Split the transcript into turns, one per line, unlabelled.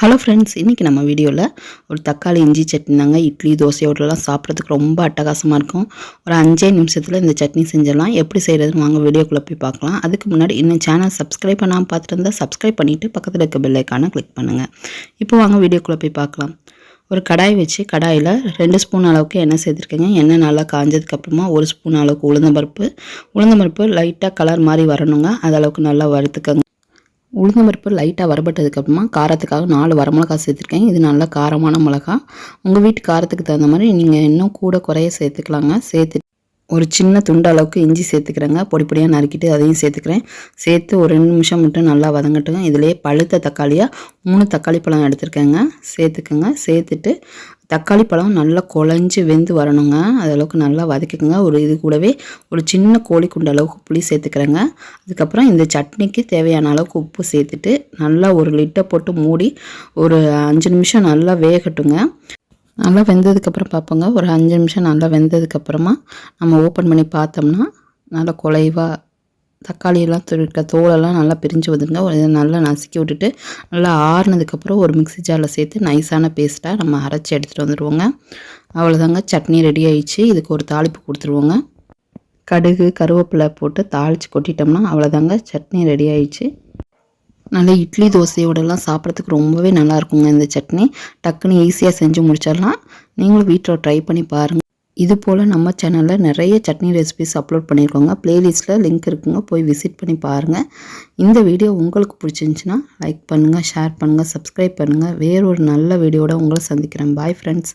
Hello friends இன்றைக்கி நம்ம வீடியோவில் ஒரு தக்காளி இஞ்சி சட்னி தாங்க. இட்லி தோசையோடலாம் சாப்பிட்றதுக்கு ரொம்ப அட்டகாசமாக இருக்கும். ஒரு அஞ்சே நிமிஷத்தில் இந்த சட்னி செஞ்சிடலாம். எப்படி செய்கிறதுன்னு வாங்க வீடியோக்குள்ளே போய் பார்க்கலாம். அதுக்கு முன்னாடி இன்னும் சேனல் சப்ஸ்கிரைப் பண்ணாமல் பார்த்துட்டு இருந்தால் சப்ஸ்கிரைப் பண்ணிவிட்டு பக்கத்தில் இருக்க பெல் கிளிக் பண்ணுங்கள் இப்போ வாங்க வீடியோக்குள்ளே போய் பார்க்கலாம். ஒரு கடாய் வச்சு கடாயில் ரெண்டு ஸ்பூன் அளவுக்கு எண்ணெய் சேர்த்துருக்கேங்க. எண்ணெய் நல்லா காஞ்சதுக்கப்புறமா ஒரு ஸ்பூன் அளவுக்கு உளுந்தம்பருப்பு. உளுந்தம்பருப்பு லைட்டாக கலர் மாதிரி வரணுங்க. அதளவுக்கு அளவுக்கு நல்லா வறுத்துக்கங்க. உளுந்தம் பருப்பு லைட்டாக வரப்பட்டதுக்கப்புறமா காரத்துக்காக நாலு வரமிளகா சேர்த்துருக்கேன். இது நல்லா காரமான மிளகா உங்கள் வீட்டு காரத்துக்கு தகுந்த மாதிரி நீங்கள் இன்னும் கூட குறைய சேர்த்துக்கலாங்க. சேர்த்து ஒரு சின்ன துண்டு அளவுக்கு இஞ்சி சேர்த்துக்கிறேங்க. பொடி பொடியாக நறுக்கிட்டு அதையும் சேர்த்துக்கிறேன். சேர்த்து ஒரு ரெண்டு நிமிஷம் மட்டும் நல்லா வதங்கட்டுங்க இதிலே பழுத்த தக்காளியாக மூணு தக்காளி பழம் எடுத்துருக்கேங்க. சேர்த்துக்கோங்க. சேர்த்துட்டு தக்காளி பழம் நல்லா குழஞ்சி வெந்து வரணுங்க. அதளவுக்கு நல்லா வதக்கிக்கோங்க. ஒரு இது கூடவே ஒரு சின்ன கோழி குண்டு அளவுக்கு புளி சேர்த்துக்கிறேங்க. அதுக்கப்புறம் இந்த சட்னிக்கு தேவையான அளவுக்கு உப்பு சேர்த்துட்டு நல்லா ஒரு லிட்டை போட்டு மூடி ஒரு அஞ்சு நிமிஷம் நல்லா வேகட்டுங்க. நல்லா வெந்ததுக்கப்புறம் பார்ப்போங்க. ஒரு அஞ்சு நிமிஷம் நல்லா வெந்ததுக்கப்புறமா நம்ம ஓப்பன் பண்ணி பார்த்தோம்னா நல்லா குலைவாக தக்காளியெல்லாம் துருக்க தோலெல்லாம் நல்லா பிரிஞ்சு வந்துடுங்க ஒரு நல்லா நசுக்கி விட்டுட்டு நல்லா ஆறுனதுக்கப்புறம் ஒரு மிக்ஸி ஜாரில் சேர்த்து நைஸான பேஸ்ட்டாக நம்ம அரைச்சி எடுத்துகிட்டு வந்துடுவோங்க அவ்வளோதாங்க சட்னி ரெடி ஆயிடுச்சு. இதுக்கு ஒரு தாளிப்பு கொடுத்துருவோங்க. கடுகு கருவேப்பிலை போட்டு தாளித்து கொட்டிட்டோம்னா அவ்வளோதாங்க சட்னி ரெடி ஆயிடுச்சு. நல்லா இட்லி தோசையோடலாம் சாப்பிட்றதுக்கு ரொம்பவே நல்லாயிருக்குங்க இந்த சட்னி. டக்குன்னு ஈஸியாக செஞ்சு முடிச்சிடலாம். நீங்களும் வீட்டில் ட்ரை பண்ணி பாருங்கள் இது போல் நம்ம சேனலில் நிறைய சட்னி ரெசிபிஸ் அப்லோட் பண்ணியிருக்கோங்க. ப்ளேலிஸ்ட்டில் லிங்க் இருக்குங்க. போய் விசிட் பண்ணி பாருங்கள் இந்த வீடியோ உங்களுக்கு பிடிச்சிருந்துச்சின்னா லைக் பண்ணுங்கள் ஷேர் பண்ணுங்கள் சப்ஸ்கிரைப் பண்ணுங்கள் வேறொரு நல்ல வீடியோட உங்களை சந்திக்கிறேன். Bye friends